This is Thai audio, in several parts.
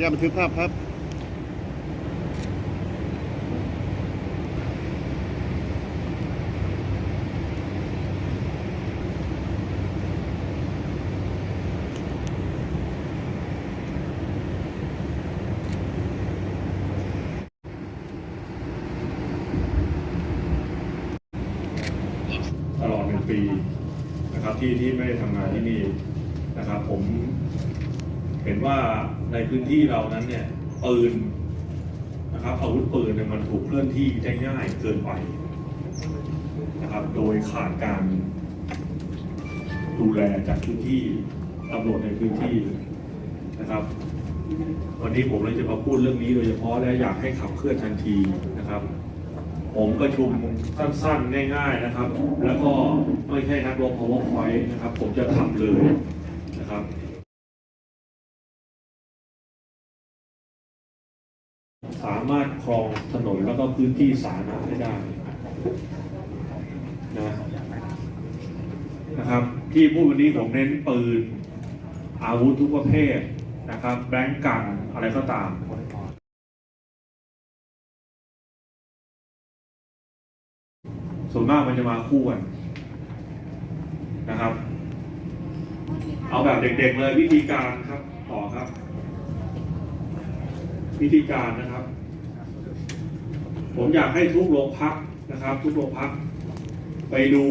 อยาบันทึกภาพครับตลอดหนึ่งปีนะครับที่ที่ไม่ได้ทำงานที่นี่นะครับผม เห็นว่าในพื้นที่เรานั้นเนี่ยปืนนะครับอาวุธปืนเนี่ยมันถูกเคลื่อนที่ได้ง่ายเกินไปนะครับโดยขาดการดูแลจากพื้นที่ตำรวจในพื้นที่นะครับ วันนี้ผมเลยจะมาพูดเรื่องนี้โดยเฉพาะและอยากให้ขับเคลื่อนทันทีนะครับ ผมประชุมสั้นๆ ง่าย ๆนะครับ แล้วก็ไม่ใช่นักรบ powerpoint นะครับ ผมจะทำเลยนะครับ สามารถครองถนนแล้วก็พื้นที่สาธารณะให้ได้นะนะครับ ที่พูดวันนี้ผมเน้นปืน อาวุธทุกประเภทนะครับ แบงก์กันอะไรก็ตามส่วนมากมันจะมาคู่กันนะครับ เอาแบบเด็กๆเลยวิธีการครับต่อครับ วิธีการนะครับ ผมอยากให้ทุกโรงพักนะครับ ทุกโรงพักไปดู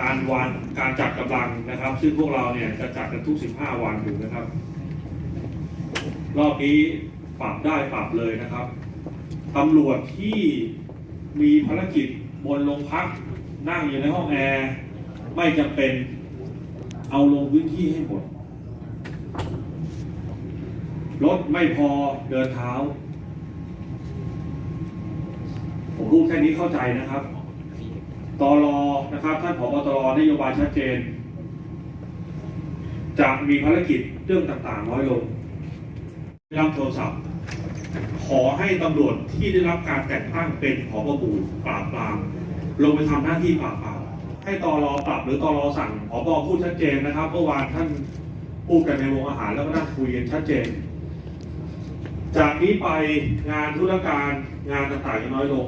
การวันการจัดกำลังนะครับ ซึ่งพวกเราเนี่ยจะจัดกันทุก 15 วันอยู่นะครับ รอบนี้ปรับได้ปรับเลยนะครับตำรวจที่มีภารกิจบนโรงพักนั่งอยู่ในห้องแอร์ไม่จำเป็นเอาลงพื้นที่ให้หมดรถไม่พอเดินเท้า ผมพูดแค่นี้เข้าใจนะครับตอรอนะครับท่านผบตรนโยบายชัดเจน จะมีภารกิจเรื่องต่างๆน้อยลงรับโทรศัพท์ ขอให้ตำรวจที่ได้รับการแต่งตั้งเป็นผบหมู่ปราบปรามลงไปทำหน้าที่ปราบปรามให้ตอรอปรับหรือตอรอสั่งผบพูดชัดเจนนะครับเมื่อวานท่านพูดกันในวงอาหารแล้วก็นั่งคุยกันชัดเจน จากนี้ไปงานธุรการงานต่างๆจะน้อยลง